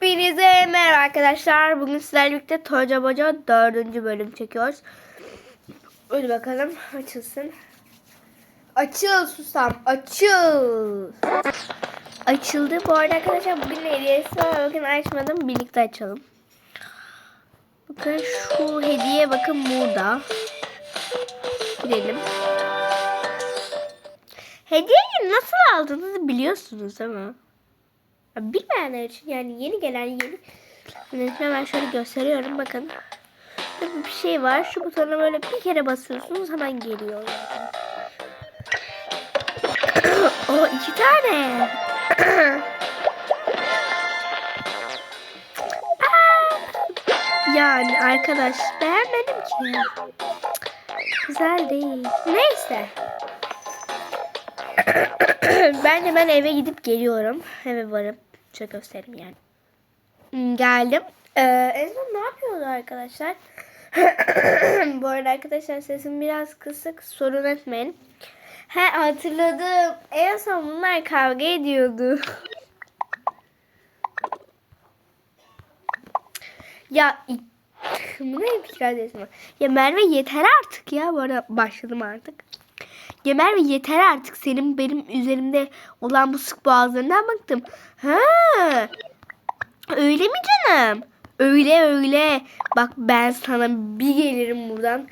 Hepinize merhaba arkadaşlar. Bugün sizlerle birlikte Toca Boca 4. bölüm çekiyoruz. Hadi bakalım açılsın. Açıl susam açıl. Açıldı. Bu arada arkadaşlar bugün hediyesi var. Bakın açmadım. Birlikte açalım. Bakın şu hediye bakın burada. Gidelim. Hediyeyi nasıl aldığınızı biliyorsunuz? Ya Bilmeyenler için yani yeni gelen yeni Yani hemen şöyle gösteriyorum bakın. Bir şey var. Şu butona böyle bir kere basıyorsunuz hemen geliyor. O iki tane. Yani arkadaş beğenmedim ki. Güzel değil. Neyse. Ben eve gidip geliyorum. Eve varıp şöyle göstereyim yani. Hmm, Geldim. Ee, en son ne yapıyordu arkadaşlar? Bu arada arkadaşlar sesim biraz kısık. Sorun etmeyin. He hatırladım. En son bunlar kavga ediyordu. ya bu ne fikir? Ya Merve yeter artık ya. Bu arada başladım artık. Ya Merve yeter artık senin benim üzerimde olan bu sık boğazlarından baktım. Ha. Öyle mi canım? Öyle öyle. Bak ben sana bir gelirim buradan.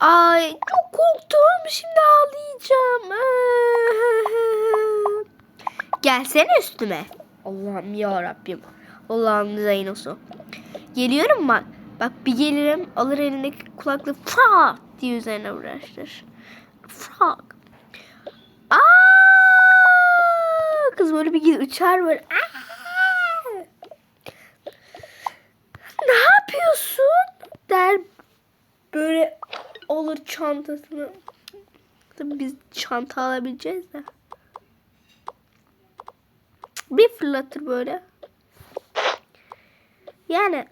Ay çok korktum. Şimdi ağlayacağım. Gelsene üstüme. Allah'ım ya Rabbim. Allah'ım Zeynosu. Geliyorum bak. Bak bir gelirim alır elindeki kulaklığı fa diye üzerine uğraştır. Frog. Aa! Kız böyle bir uçar böyle. Aa! Ne yapıyorsun? Der böyle olur çantasını. Tabii biz çanta alabileceğiz de. Bir fırlatır böyle. Yani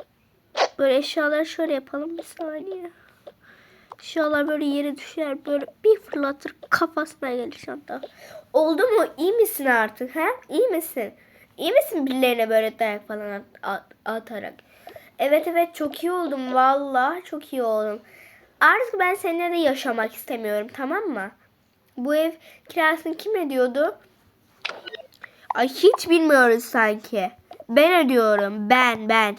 böyle eşyaları şöyle yapalım bir saniye. Eşyalar böyle yere düşer böyle bir fırlatır kafasına gelir çanta. Oldu mu? İyi misin artık ha? İyi misin? İyi misin birilerine böyle dayak falan at- at- atarak? Evet evet çok iyi oldum valla çok iyi oldum. Artık ben seninle de yaşamak istemiyorum tamam mı? Bu ev kirasını kim ödüyordu? Ay hiç bilmiyoruz sanki. Ben ödüyorum ben ben.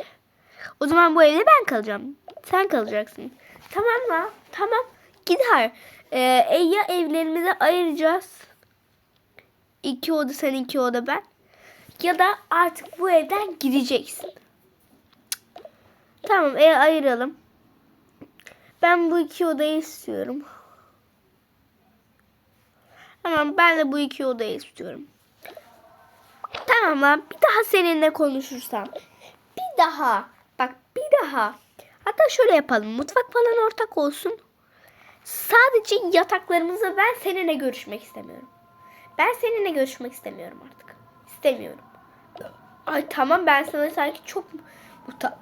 O zaman bu evde ben kalacağım. Sen kalacaksın. Tamam mı? Tamam. Gider. Ee, e, ya evlerimizi ayıracağız. İki oda sen iki oda ben. Ya da artık bu evden gideceksin. Tamam ev ayıralım. Ben bu iki odayı istiyorum. Tamam ben de bu iki odayı istiyorum. Tamam lan bir daha seninle konuşursam. Bir daha. Bak bir daha. Hatta şöyle yapalım. Mutfak falan ortak olsun. Sadece yataklarımızda ben seninle görüşmek istemiyorum. Ben seninle görüşmek istemiyorum artık. İstemiyorum. Ay tamam ben sana sanki çok muta...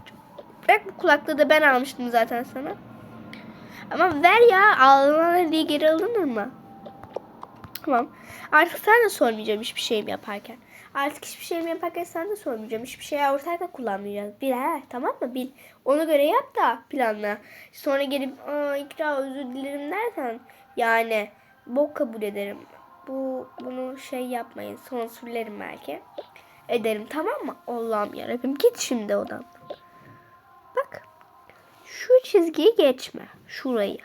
Bırak bu kulaklığı da ben almıştım zaten sana. Ama ver ya alınan hediye geri alınır mı? Tamam. Artık sen de sormayacağım hiçbir şeyimi yaparken. Artık hiçbir şeyimi yaparken sen de sormayacağım. Hiçbir şey ortak da kullanmayacağız. Bil ha tamam mı? Bil. Ona göre yap da planla. Sonra gelip Aa, ikra özür dilerim dersen yani bok kabul ederim. Bu bunu şey yapmayın. Sansürlerim belki. Ederim tamam mı? Allah'ım yarabbim git şimdi odan. Bak. Şu çizgiyi geçme. Şurayı.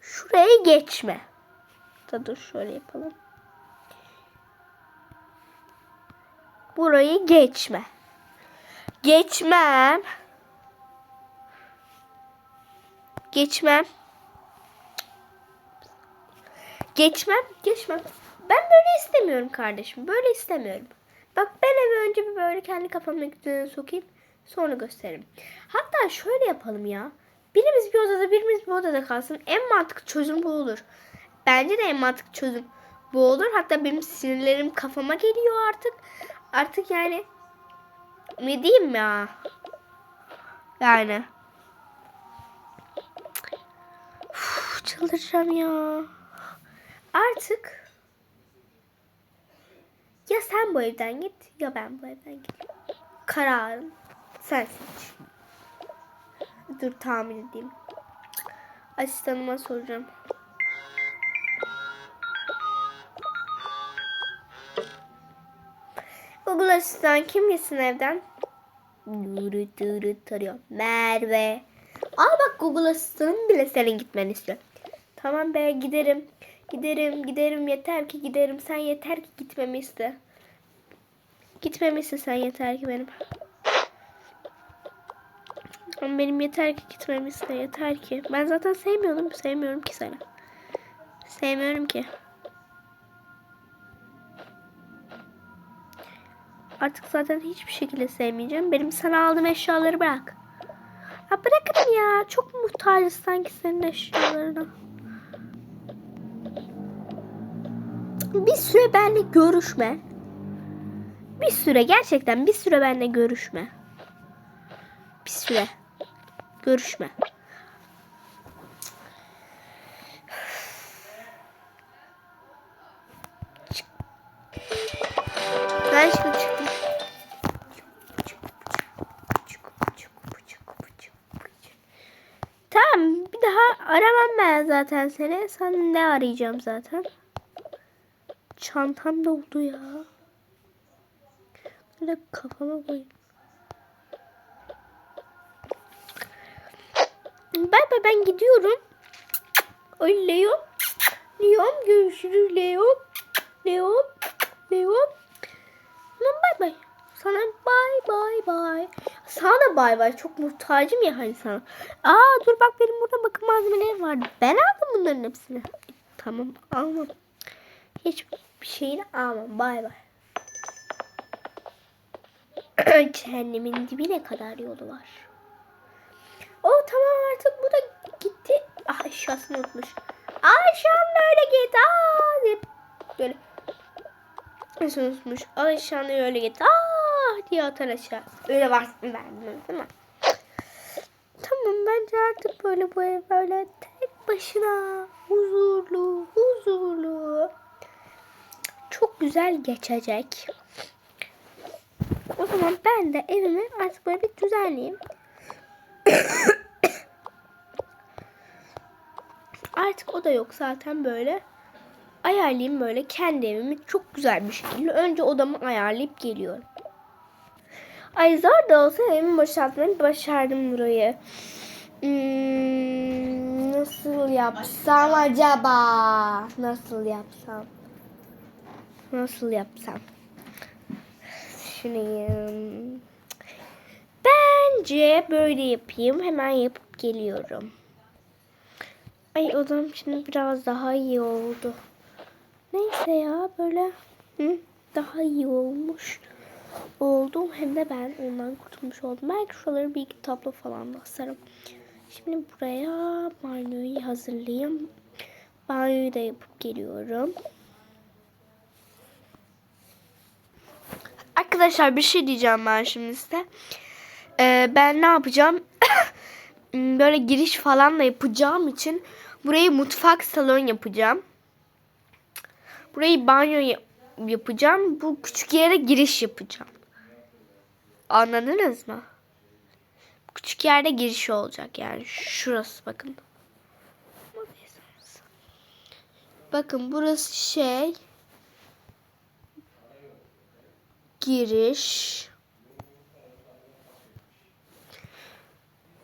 Şuraya geçme. Da dur şöyle yapalım. Burayı geçme. Geçmem. Geçmem. Geçmem, geçmem. Ben böyle istemiyorum kardeşim. Böyle istemiyorum. Bak ben eve önce bir böyle kendi kafamın düzene sokayım. Sonra gösteririm. Hatta şöyle yapalım ya. Birimiz bir odada birimiz bir odada kalsın. En mantıklı çözüm bu olur. Bence de en mantıklı çözüm bu olur. Hatta benim sinirlerim kafama geliyor artık. Artık yani ne diyeyim ya. Yani. Uf, çıldıracağım ya. Artık ya sen bu evden git ya ben bu evden gideyim. Kararın sen seç. Dur tahmin edeyim. Asistanıma soracağım. Google asistan kim gitsin evden? Duru duru tarıyor. Merve. Aa bak Google asistanım bile senin gitmeni istiyor. Tamam be giderim. Giderim giderim yeter ki giderim. Sen yeter ki gitmemi iste. Gitmemi iste sen yeter ki benim. Benim yeter ki gitmemi iste yeter ki. Ben zaten sevmiyorum. Sevmiyorum ki seni. Sevmiyorum ki. Artık zaten hiçbir şekilde sevmeyeceğim. Benim sana aldığım eşyaları bırak. Ya bırakın ya. Çok muhtacız sanki senin eşyalarına. Bir süre benimle görüşme. Bir süre gerçekten bir süre benimle görüşme. Bir süre. Görüşme. Zaten seni. Sen ne arayacağım zaten. Çantam doldu ya. Böyle kafama koyayım. Bay bay ben gidiyorum. Ay Leo. Leon görüşürüz Leo. Leo. Leo. Tamam bay bay. Sana bay bay bay. Sana da bay bay. Çok muhtacım ya hani sana. Aa dur bak benim burada bakım malzemeleri vardı. Ben aldım bunların hepsini. Tamam almam. Hiçbir şeyini almam. Bay bay. Cehennemin dibine kadar yolu var. O tamam artık bu da gitti. Ah eşyasını unutmuş. Ayşan öyle git. Aa deyip böyle Nasıl unutmuş? Eşyanı öyle git. Aa diye atar aşağı. Öyle varsın verdim değil mi? Tamam bence artık böyle bu ev böyle tek başına huzurlu huzurlu çok güzel geçecek. O zaman ben de evimi artık böyle bir düzenleyeyim. artık o da yok zaten böyle ayarlayayım böyle kendi evimi çok güzel bir şekilde. Önce odamı ayarlayıp geliyorum. Ay zor da olsa evimi boşaltmayı başardım burayı. Hmm, nasıl yapsam acaba? Nasıl yapsam? Nasıl yapsam? Düşüneyim. Bence böyle yapayım. Hemen yapıp geliyorum. Ay odam şimdi biraz daha iyi oldu. Neyse ya böyle hı, daha iyi olmuş oldum. Hem de ben ondan kurtulmuş oldum. Belki şuraları bir iki tablo falan da asarım. Şimdi buraya banyoyu hazırlayayım. Banyoyu da yapıp geliyorum. Arkadaşlar bir şey diyeceğim ben şimdi size. Ee, ben ne yapacağım? Böyle giriş falan da yapacağım için burayı mutfak salon yapacağım. Burayı banyo yapacağım. Bu küçük yere giriş yapacağım. Anladınız mı? Küçük yerde giriş olacak yani. Şurası bakın. Bakın burası şey. Giriş.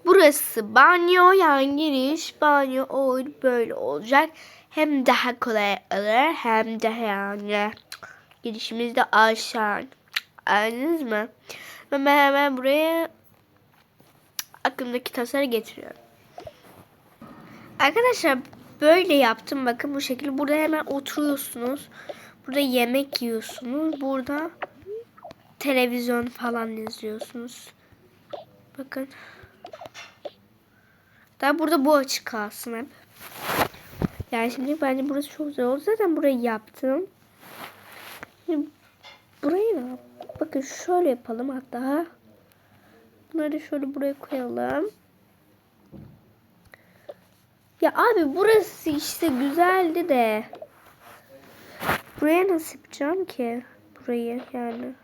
Burası banyo yani giriş banyo o böyle olacak. Hem daha kolay olur hem de yani girişimiz de aşağı. Anladınız mı? Ben hemen buraya aklımdaki tasarı getiriyorum. Arkadaşlar böyle yaptım. Bakın bu şekilde. Burada hemen oturuyorsunuz. Burada yemek yiyorsunuz. Burada televizyon falan izliyorsunuz. Bakın. Daha burada bu açık kalsın hep. Yani şimdi bence burası çok güzel oldu. Zaten burayı yaptım. Şimdi burayı ne yap? Bakın şöyle yapalım hatta. Bunları şöyle buraya koyalım. Ya abi burası işte güzeldi de. Buraya nasıl yapacağım ki? burayı yani.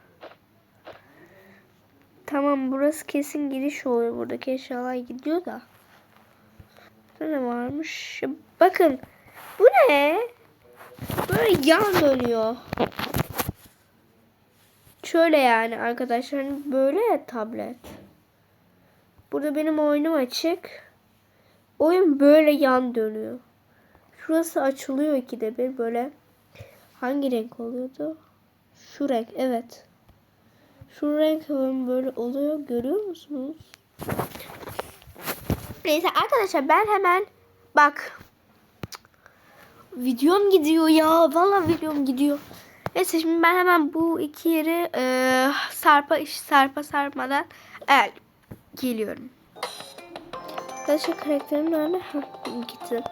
Tamam burası kesin giriş oluyor. Buradaki eşyalar gidiyor da. Burada ne varmış? Bakın. Bu ne? Böyle yan dönüyor. Şöyle yani arkadaşlar. hani Böyle tablet. Burada benim oyunum açık. Oyun böyle yan dönüyor. Şurası açılıyor ikide bir böyle. Hangi renk oluyordu? Şu renk evet. Şu renk böyle oluyor. Görüyor musunuz? Neyse arkadaşlar ben hemen bak. Videom gidiyor ya. Vallahi videom gidiyor. Neyse şimdi ben hemen bu iki yeri e, sarpa iş sarpa sarmadan evet, geliyorum. Arkadaşlar karakterim nerede? Gitti.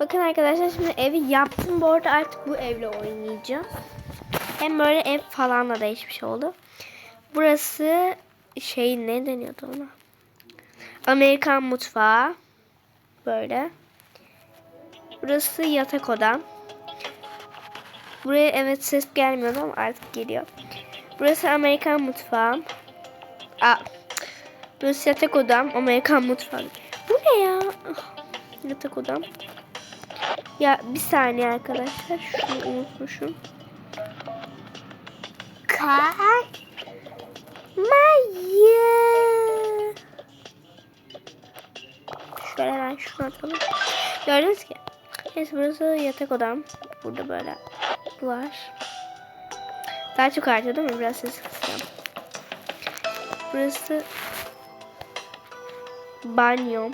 Bakın arkadaşlar şimdi evi yaptım. Bu arada artık bu evle oynayacağım. Hem böyle ev falan da değişmiş oldu. Burası şey ne deniyordu ona? Amerikan mutfağı. Böyle. Burası yatak odam. Buraya evet ses gelmiyordu ama artık geliyor. Burası Amerikan mutfağım. Aa, burası yatak odam. Amerikan mutfağı. Bu ne ya? Ah, Yatak odam. Ya bir saniye arkadaşlar. Şunu unutmuşum. Kay. Maya. Şöyle ben şunu atalım. Gördünüz ki. Neyse burası yatak odam. Burada böyle var. Daha çok artıyor değil mi? Biraz ses kısacağım. Burası banyom.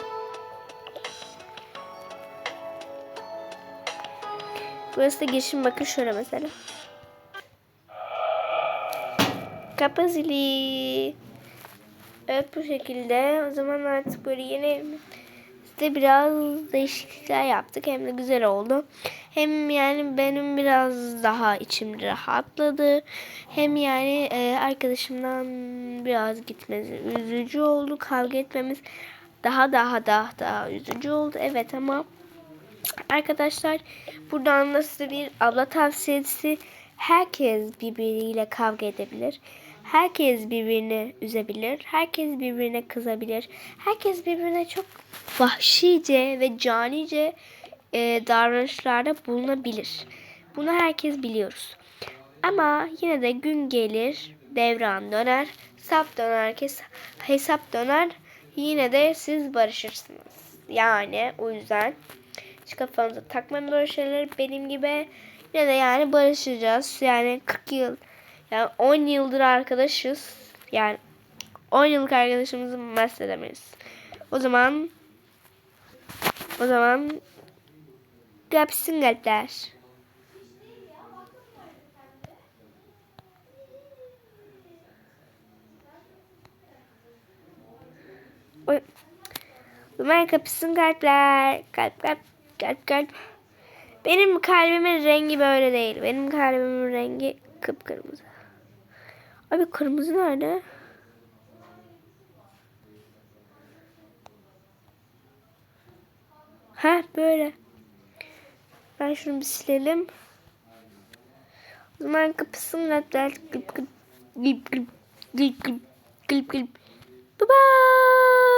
Burası da girişim bakın şöyle mesela. Kapı zili. Evet bu şekilde. O zaman artık böyle yeni evimizde biraz değişiklikler yaptık. Hem de güzel oldu. Hem yani benim biraz daha içim rahatladı. Hem yani e, arkadaşımdan biraz gitmesi üzücü oldu. Kavga etmemiz daha daha daha daha üzücü oldu. Evet ama Arkadaşlar buradan da size bir abla tavsiyesi. Herkes birbiriyle kavga edebilir. Herkes birbirini üzebilir. Herkes birbirine kızabilir. Herkes birbirine çok vahşice ve canice e, davranışlarda bulunabilir. Bunu herkes biliyoruz. Ama yine de gün gelir, devran döner, sap döner, hesap döner. Yine de siz barışırsınız. Yani o yüzden hiç kafanıza takmayın böyle şeyleri benim gibi. Yine de yani barışacağız. Yani 40 yıl yani 10 yıldır arkadaşız. Yani 10 yıllık arkadaşımızı mahsedemeyiz. O zaman o zaman yapsın kalpler. Oy. Duman kapısın kalpler. Kalp kalp kalp kalp. Benim kalbimin rengi böyle değil. Benim kalbimin rengi kıpkırmızı. Abi kırmızı nerede? Ha böyle. Ben şunu bir silelim. O zaman kapısın kalpler. Gıp gıp gıp gıp gıp gıp gıp gıp. Bye bye.